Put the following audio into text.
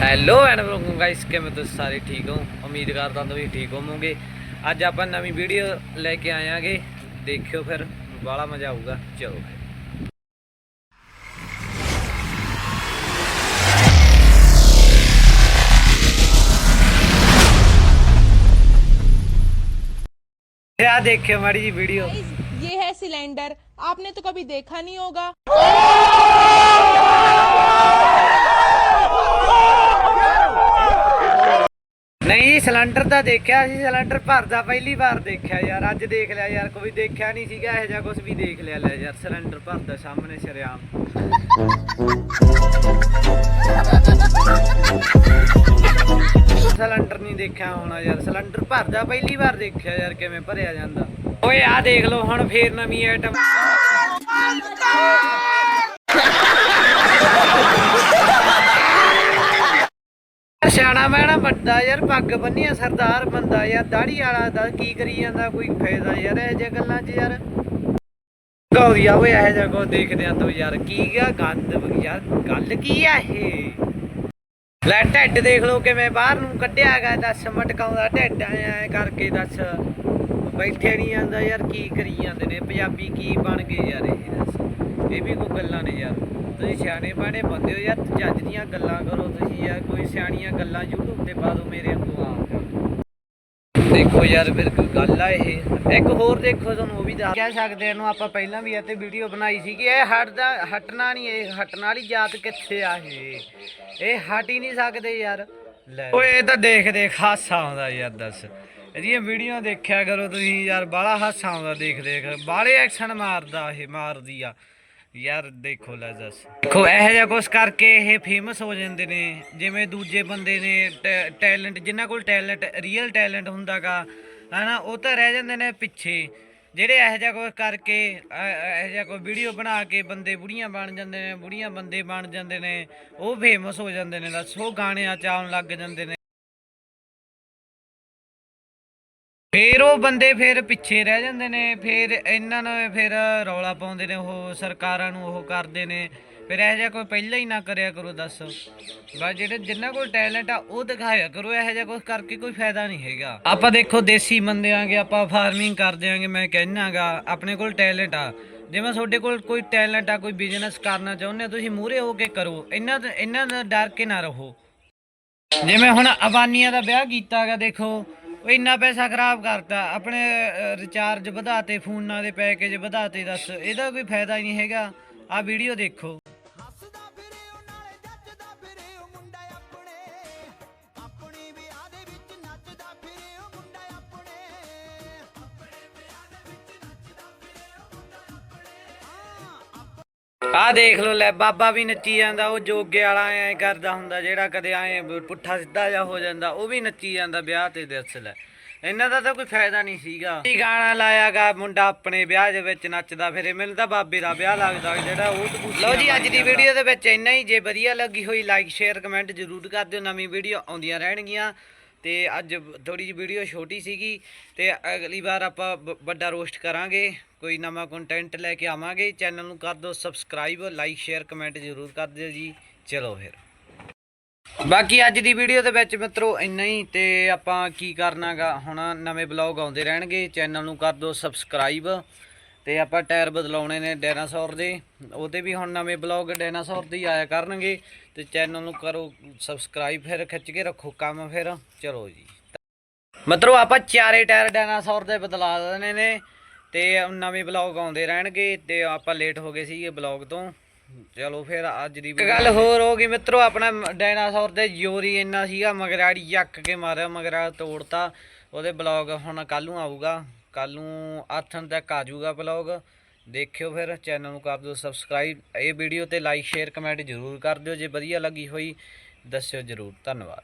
Hello and welcome guys ਕਿਵੇਂ ਤੁਸੀਂ ਸਾਰੇ ਠੀਕ ਹੋ ਉਮੀਦ ਕਰਦਾ ਹਾਂ ਤੁਸੀਂ ਠੀਕ ਹੋਵੋਗੇ ਅੱਜ ਆਪਾਂ ਨਵੀਂ ਵੀਡੀਓ ਲੈ ਕੇ ਆਇਆਂਗੇ ਦੇਖਿਓ ਫਿਰ ਬਾਲਾ ਮਜ਼ਾ ਆਊਗਾ ਚਲੋ ਫਿਰ ਇਹ ਆ ਦੇਖਿਓ ਮਾੜੀ ਜੀ ਵੀਡੀਓ ये है सिलेंडर आपने तो कभी देखा नहीं होगा ਨਹੀਂ, ਸਿਲੰਡਰ ਤਾਂ ਦੇਖਿਆ ਸੀ, ਸਿਲੰਡਰ ਭਰਦਾ ਪਹਿਲੀ ਵਾਰ ਦੇਖਿਆ ਯਾਰ, ਅੱਜ ਦੇਖ ਲਿਆ ਯਾਰ, ਕੋਈ ਦੇਖਿਆ ਨਹੀਂ ਸੀਗਾ, ਇਹੋ ਜਿਹਾ ਕੁਝ ਵੀ ਦੇਖ ਲਿਆ ਲੈ ਯਾਰ, ਸਿਲੰਡਰ ਭਰਦਾ ਸਾਹਮਣੇ ਸ਼ਰਿਆਮ। ਸਿਲੰਡਰ ਨਹੀਂ ਦੇਖਿਆ ਹੋਣਾ ਯਾਰ, ਸਿਲੰਡਰ ਭਰਦਾ ਪਹਿਲੀ ਵਾਰ ਦੇਖਿਆ ਯਾਰ, ਕਿਵੇਂ ਭਰਿਆ ਜਾਂਦਾ। ਓਏ, ਆਹ ਦੇਖ ਲਓ ਹੁਣ ਫੇਰ ਨਵੀਂ ਆਈਟਮ ਸਿਆਣਾ ਮੈਣਾ ਵੱਡਾ ਯਾਰ, ਪੱਗ ਬੰਨੀ ਆ ਸਰਦਾਰ ਬੰਦਾ ਯਾਰ, ਦਾੜੀ ਵਾਲਾ ਦਾ ਕੀ ਕਰੀ ਜਾਂਦਾ, ਕੋਈ ਫਾਇਦਾ ਯਾਰ, ਇਹ ਜੇ ਗੱਲਾਂ 'ਚ ਯਾਰ। ਗੌਰੀਆ ਓਏ ਇਹ ਜਿਹਾ ਕੋ ਦੇਖਦੇ ਆ ਤੋ ਯਾਰ, ਕੀ ਗਿਆ ਗੰਦ ਯਾਰ ਗੱਲ ਕੀ ਆ ਇਹ? ਲੈ ਢਿੱਡ ਦੇਖ ਲਓ ਕਿਵੇਂ ਬਾਹਰ ਨੂੰ ਕੱਢਿਆ ਹੈਗਾ, ਦੱਸ ਮਟਕਾਉਂਦਾ ਢਿੱਡ, ਐ ਕਰਕੇ ਦੱਸ। ਬੈਠੇ ਨਹੀਂ ਜਾਂਦਾ ਯਾਰ, ਕੀ ਕਰੀ ਜਾਂਦੇ ਨੇ, ਪੰਜਾਬੀ ਕੀ ਬਣ ਗਏ ਯਾਰ ਇਹ, ਦੱਸ। ਇਹ ਵੀ ਕੋਈ ਗੱਲਾਂ ਨੇ ਯਾਰ। ਤੁਸੀਂ ਸਿਆਣੇ ਬਾਣੇ ਬੰਦੇ ਹੋ ਯਾਰ ਜੱਜ ਦੀਆਂ ਗੱਲਾਂ ਕਰੋ ਤੁਸੀਂ ਯਾਰ, ਕੋਈ ਸਿਆਣੀਆਂ ਗੱਲਾਂ YouTube ਤੇ ਪਾ ਦਿਓ ਮੇਰੇ ਵਾਂਗੂ ਆਪ। ਦੇਖੋ ਯਾਰ, ਫਿਰ ਕੋਈ ਗੱਲ ਆ ਇਹ। ਇੱਕ ਹੋਰ ਦੇਖੋ ਤੁਹਾਨੂੰ, ਉਹ ਵੀ ਦੱਸ। ਕਹਿ ਸਕਦੇ ਇਹਨੂੰ ਆਪਾਂ ਪਹਿਲਾਂ ਵੀ ਇਹ ਵੀਡੀਓ ਬਣਾਈ ਸੀ ਕਿ ਇਹ ਹਟਦਾ, ਹਟਣਾ ਨਹੀਂ, ਇਹ ਹਟਣ ਵਾਲੀ ਜਾਤ ਕਿੱਥੇ ਆ ਇਹ? ਇਹ ਹਟ ਹੀ ਨਹੀਂ ਸਕਦੇ ਯਾਰ। ਓਏ, ਇਹ ਤਾਂ ਦੇਖ ਦੇਖ, ਹਾਸਾ ਆਉਂਦਾ ਯਾਰ, ਦੱਸ। ਇਹਦੀਆਂ ਵੀਡੀਓ ਦੇਖਿਆ ਕਰੋ ਤੁਸੀਂ ਯਾਰ ਬਾਲਾ ਹਾਸਾ ਆਉਂਦਾ, ਦੇਖ ਦੇਖ। ਬਾਲੇ ਐਕਸ਼ਨ ਮਾਰਦਾ ਇਹ, ਮਾਰਦੀ ਆ। ਯਾਰ ਦੇਖੋ ਲੈ ਦੱਸ। ਦੇਖੋ, ਇਹੋ ਜਿਹਾ ਕੁਛ ਕਰਕੇ ਇਹ ਫੇਮਸ ਹੋ ਜਾਂਦੇ ਨੇ, ਜਿਵੇਂ ਦੂਜੇ ਬੰਦੇ ਨੇ ਟੈਲੈਂਟ ਜਿਨ੍ਹਾਂ ਕੋਲ ਟੈਲੈਂਟ ਰੀਅਲ ਟੈਲੈਂਟ ਹੁੰਦਾਗਾ, ਹਨਾ, ਉਹ ਤਾਂ ਰਹਿ ਜਾਂਦੇ ਨੇ ਪਿੱਛੇ। ਜਿਹੜੇ ਇਹੋ ਜਿਹਾ ਕੁਛ ਕਰਕੇ, ਅ- ਇਹੋ ਜਿਹਾ ਕੋਈ ਵੀਡੀਓ ਬਣਾ ਕੇ ਬੰਦੇ ਬੁੜੀਆਂ ਬਣ ਜਾਂਦੇ ਨੇ, ਬੁੜੀਆਂ ਬੰਦੇ ਬਣ ਜਾਂਦੇ ਨੇ, ਉਹ ਫੇਮਸ ਹੋ ਜਾਂਦੇ ਨੇ, ਦੱਸ, ਉਹ ਗਾਣਿਆਂ ਚ ਆਉਣ ਲੱਗ ਜਾਂਦੇ ਨੇ। ਫੇਰ ਉਹ ਬੰਦੇ ਫੇਰ ਪਿੱਛੇ ਰਹਿ ਜਾਂਦੇ ਨੇ, ਫੇਰ ਇਹਨਾਂ ਨੂੰ ਫਿਰ ਰੌਲਾ ਪਾਉਂਦੇ ਨੇ, ਉਹ ਸਰਕਾਰਾਂ ਨੂੰ ਉਹ ਕਰਦੇ ਨੇ। ਫਿਰ ਇਹੋ ਜਿਹਾ ਕੋਈ ਪਹਿਲਾਂ ਹੀ ਨਾ ਕਰਿਆ ਕਰੋ ਦੱਸ। ਬਸ ਜਿਹੜੇ ਜਿਨ੍ਹਾਂ ਕੋਲ ਟੈਲੈਂਟ ਆ, ਉਹ ਦਿਖਾਇਆ ਕਰੋ, ਇਹੋ ਜਿਹਾ ਕੁਝ ਕਰਕੇ ਕੋਈ ਫਾਇਦਾ ਨਹੀਂ ਹੈਗਾ। ਆਪਾਂ ਦੇਖੋ ਦੇਸੀ ਬੰਦੇ ਆਂਗੇ, ਆਪਾਂ ਫਾਰਮਿੰਗ ਕਰਦੇ ਆਂਗੇ, ਮੈਂ ਕਹਿਣਾਗਾ, ਆਪਣੇ ਕੋਲ ਟੈਲੈਂਟ ਆ। ਜਿਵੇਂ ਤੁਹਾਡੇ ਕੋਲ ਕੋਈ ਟੈਲੈਂਟ ਆ, ਕੋਈ ਬਿਜ਼ਨਸ ਕਰਨਾ ਚਾਹੁੰਦੇ ਤੁਸੀਂ ਮੂਹਰੇ ਹੋ ਕੇ ਕਰੋ। ਇਹਨਾਂ ਇਹਨਾਂ ਦਾ ਡਰ ਕੇ ਨਾ ਰਹੋ। ਜਿਵੇਂ ਹੁਣ ਅਬਾਨੀਆਂ ਦਾ ਵਿਆਹ ਕੀਤਾਗਾ, ਦੇਖੋ ਉਹ ਇੰਨਾ ਪੈਸਾ ਖਰਾਬ ਕਰਤਾ, ਆਪਣੇ ਰਿਚਾਰਜ ਵਧਾਤੇ, ਫੋਨਾਂ ਦੇ ਪੈਕੇਜ ਵਧਾਤੇ ਦੱਸ, ਇਹਦਾ ਕੋਈ ਫਾਇਦਾ ਹੀ ਨਹੀਂ ਹੈਗਾ। ਆ ਵੀਡੀਓ ਦੇਖੋ। ਆ ਦੇਖ ਲੋ ਲੈ ਬਾਬਾ ਵੀ ਨੱਚੀ ਜਾਂਦਾ ਉਹ ਜੋਗੇ ਵਾਲਾ ਐ ਕਰਦਾ ਹੁੰਦਾ ਜਿਹੜਾ ਕਦੇ ਐ ਪੁੱਠਾ ਸਿੱਧਾ ਜਾ ਹੋ ਜਾਂਦਾ ਉਹ ਵੀ ਨੱਚੀ ਜਾਂਦਾ ਵਿਆਹ ਤੇ ਦੱਸ ਲੈ ਇਹਨਾਂ ਦਾ ਤਾਂ ਕੋਈ ਫਾਇਦਾ ਨਹੀਂ ਸੀਗਾ। ਕੀ ਗਾਣਾ ਲਾਇਆਗਾ ਮੁੰਡਾ ਆਪਣੇ ਵਿਆਹ ਦੇ ਵਿੱਚ ਨੱਚਦਾ ਫਿਰੇ ਮੈਨੂੰ ਤਾਂ ਬਾਬੇ ਦਾ ਵਿਆਹ ਲੱਗਦਾ ਜਿਹੜਾ ਉਹ ਲਓ ਜੀ ਅੱਜ ਦੀ ਵੀਡੀਓ ਦੇ ਵਿੱਚ ਇੰਨਾ ਹੀ ਜੇ ਵਧੀਆ ਲੱਗੀ ਹੋਈ ਲਾਈਕ ਸ਼ੇਅਰ ਕਮੈਂਟ ਜ਼ਰੂਰ ਕਰ ਦਿਓ। ਨਵੀਂ ਵੀਡੀਓ ਆਉਂਦੀਆਂ ਰਹਿਣਗੀਆਂ। ਤੇ ਅੱਜ ਥੋੜੀ ਜਿਹੀ ਵੀਡੀਓ ਛੋਟੀ ਸੀਗੀ ਤੇ ਅਗਲੀ ਵਾਰ ਆਪਾਂ ਬ- ਵੱਡਾ ਰੋਸਟ ਕਰਾਂਗੇ। ਕੋਈ ਨਵਾਂ ਕੰਟੈਂਟ ਲੈ ਕੇ ਆਵਾਂਗੇ। ਚੈਨਲ ਨੂੰ ਕਰ ਦਿਓ ਸਬਸਕ੍ਰਾਈਬ ਲਾਈਕ ਸ਼ੇਅਰ ਕਮੈਂਟ ਜ਼ਰੂਰ ਕਰ ਦਿਓ ਜੀ। ਚਲੋ ਫਿਰ। ਬਾਕੀ ਅੱਜ ਦੀ ਵੀਡੀਓ ਦੇ ਵਿੱਚ ਮਿੱਤਰੋ ਇੰਨਾ ਹੀ ਤੇ ਆਪਾਂ ਕੀ ਕਰਨਾਗਾ? ਹੁਣ ਨਵੇਂ ਬਲੌਗ ਆਉਂਦੇ ਰਹਿਣਗੇ। ਚੈਨਲ ਨੂੰ ਕਰ ਦਿਓ ਸਬਸਕ੍ਰਾਈਬ ਤੇ ਆਪਾਂ ਟਾਇਰ ਬਦਲਾਉਣੇ ਨੇ ਡਾਇਨਾਸੌਰ ਦੇ। ਉਹਦੇ ਵੀ ਹੁਣ ਨਵੇਂ ਬਲੌਗ ਡਾਇਨਾਸੌਰ ਦੇ ਆਇਆ ਕਰਨਗੇ। ਤੇ ਚੈਨਲ ਨੂੰ ਕਰੋ ਸਬਸਕ੍ਰਾਈਬ ਫਿਰ ਖਿੱਚ ਕੇ ਰੱਖੋ ਕੰਮ ਫਿਰ। ਚਲੋ ਜੀ। ਮਤਲਬ ਆਪਾਂ ਚਾਰੇ ਟਾਇਰ ਡਾਇਨਾਸੌਰ ਦੇ ਬਦਲਾ ਦੇਣੇ ਨੇ। ਤੇ ਨਵੇਂ ਬਲੌਗ ਆਉਂਦੇ ਰਹਿਣਗੇ ਤੇ ਆਪਾਂ ਲੇਟ ਹੋ ਗਏ ਸੀਗੇ ਬਲੌਗ ਤੋਂ। ਚਲੋ ਫਿਰ ਅੱਜ ਦੀ ਗੱਲ ਹੋਰ ਹੋ ਗਈ ਮਿੱਤਰੋ ਆਪਣਾ ਡਾਇਨਾਸੌਰ ਦੇ ਜੋਰੀ ਇੰਨਾ ਸੀਗਾ ਮਗਰਾੜੀ ਚੱਕ ਕੇ ਮਾਰਿਆ ਮਗਰਾ ਤੋੜਤਾ। ਉਹਦੇ ਬਲੌਗ ਹੁਣ ਕੱਲ ਨੂੰ ਆਊਗਾ। ਕੱਲ ਨੂੰ ਆਥਣ ਤੱਕ ਆ ਜਾਊਗਾ ਬਲੌਗ ਦੇਖਿਓ ਫਿਰ ਚੈਨਲ ਨੂੰ ਕਰ ਦਿਓ ਸਬਸਕ੍ਰਾਈਬ ਇਹ ਵੀਡੀਓ ਤੇ ਲਾਈਕ ਸ਼ੇਅਰ ਕਮੈਂਟ ਜ਼ਰੂਰ ਕਰ ਦਿਓ। ਜੇ ਵਧੀਆ ਲੱਗੀ ਹੋਈ, ਦੱਸਿਓ ਜ਼ਰੂਰ। ਧੰਨਵਾਦ।